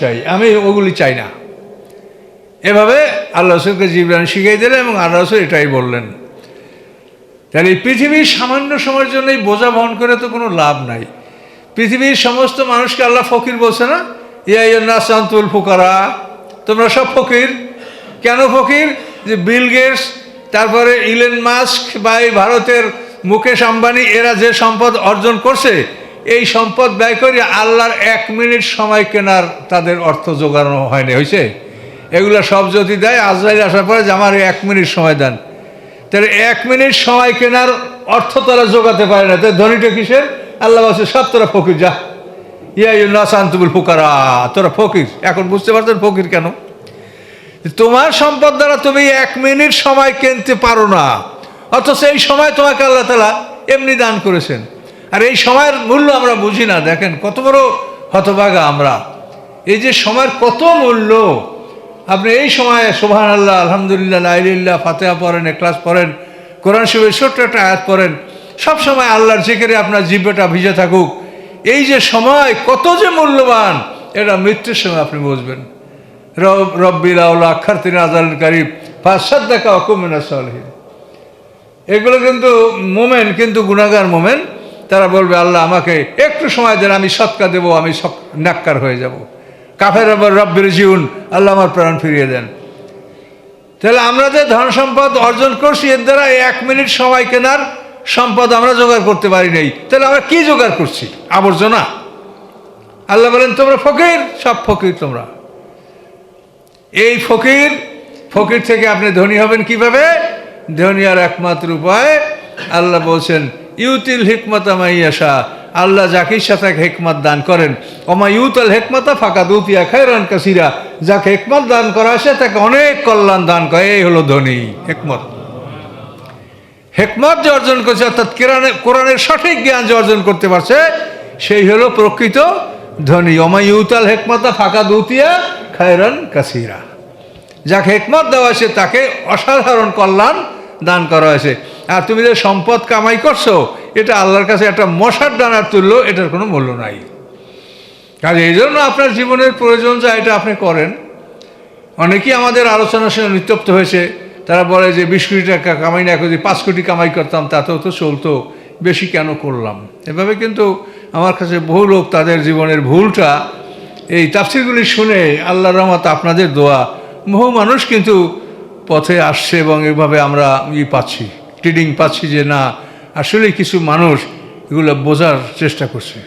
চাই। আমি ওগুলি চাই না। এভাবে আল্লাহ রসুলকে জীবন শিখিয়ে দিলেন এবং আল্লাহ রসুল এটাই বললেন। তাহলে এই পৃথিবীর সামান্য সময়ের জন্য এই বোঝা বহন করে তো কোনো লাভ নাই। পৃথিবীর সমস্ত মানুষকে আল্লাহ ফকির বলছে না, ইয়া সান্তুল ফুকারা, তোমরা সব ফকির। কেন ফকির? যে বিল গেটস, তারপরে ইলেন মাস্ক বা এই ভারতের মুকেশ আম্বানি, এরা যে সম্পদ অর্জন করছে এই সম্পদ ব্যয় করে আল্লাহর এক মিনিট সময় কেনার তাদের অর্থ জোগানো হয়নি, হয়েছে? এগুলো সব যদি দেয়, আজরাইল আসার পরে যে আমার এক মিনিট সময় দেন। তাহলে এক মিনিট সময় কেনার অর্থ তারা জোগাতে পারে না। তাই ধনীটা কিসের? আল্লাহ বলছে, সব তোরা ফকির, যা। ইয়া শান্তুবুল ফুকারা, তোরা ফকির। এখন বুঝতে পারছেন ফকির কেন? তোমার সম্পদ দ্বারা তুমি এক মিনিট সময় কিনতে পারো না। অথচ এই সময় তোমাকে আল্লাহ তালা এমনি দান করেছেন। আর এই সময়ের মূল্য আমরা বুঝি না। দেখেন, কত বড় হতভাগা আমরা। এই যে সময়ের কত মূল্য, আপনি এই সময়ে সোহান আল্লাহ আলহামদুলিল্লাহ লাইলিল্লাহ ফাতেহা পড়েন ক্লাস পড়েন, কোরআন শিবের ছোট্ট একটা আয়াত পড়েন, সব সময় আল্লাহর জিকেরে আপনার জিব্বটা ভিজে থাকুক। এই যে সময় কত যে মূল্যবান, এটা মৃত্যুর সময় আপনি বুঝবেন। রব রব্বিল আউলা আখার তিনি আজাল কারিব দেখা অকুমেনা সলহীন। এগুলো কিন্তু মোমেন, কিন্তু গুণাগার মোমেন তারা বলবে, আল্লাহ আমাকে একটু সময় দেন, আমি সৎকা দেবো, আমি নাক্কার হয়ে যাব। কাফের আবার রব্বির জিউন, আল্লাহ আমার প্রাণ ফিরিয়ে দেন। তাহলে আমরা যে ধন সম্পদ অর্জন করছি, এর দ্বারা এক মিনিট সময় কেনার সম্পদ আমরা জোগাড় করতে পারি নাই। তাহলে আমরা কি জোগাড় করছি? আবর্জনা? আল্লাহ বলেন, তোমরা ফকির, সব ফকির তোমরা। এই ফকির ফকির থেকে আপনি ধনী হবেন কীভাবে? ধনী আর একমাত্র উপায়, আল্লাহ বলছেন ইউতিল হিকমত মাইয়াশা আল্লাহ জাকির সাথে হেকমত দান করেন। অমা ইউতাল হেকমতা ফাঁকা দুতিয়া খায়রান কাসিরা। যাকে হেকমত দান করা আসে তাকে অনেক কল্যাণ দান করে। এই হলো ধনী, হেকমত। হেকমত যে অর্জন করছে, অর্থাৎ কোরআনের কোরআনের সঠিক জ্ঞান যে অর্জন করতে পারছে, সেই হলো প্রকৃত ধনী। অমা ইউতাল হেকমতা ফাঁকা দুতিয়া খায়রান কাসিরা। যাকে হেকমত দেওয়া হয়েছে তাকে অসাধারণ কল্যাণ দান করা হয়েছে। আর তুমি যে সম্পদ কামাই করছ, এটা আল্লাহর কাছে একটা মশার ডানার তুল্য, এটার কোনো মূল্য নাই। কাজে এই জন্য আপনার জীবনের প্রয়োজন যা, এটা আপনি করেন। অনেকেই আমাদের আলোচনার সঙ্গে নিত্যপ্ত হয়েছে। তারা বলে যে, বিশ কোটি টাকা কামাই না করে পাঁচ কোটি কামাই করতাম, তাতেও তো চলতো। বেশি কেন করলাম? এভাবে কিন্তু আমার কাছে বহু লোক তাদের জীবনের ভুলটা এই তাফসিরগুলি শুনে আল্লাহ রহমত আপনাদের দোয়া। বহু মানুষ কিন্তু পথে আসছে এবং এভাবে আমরা ই পাচ্ছি। ট্রেডিং পাচ্ছি যে না আসলে কিছু মানুষ এগুলো বোঝার চেষ্টা করছে।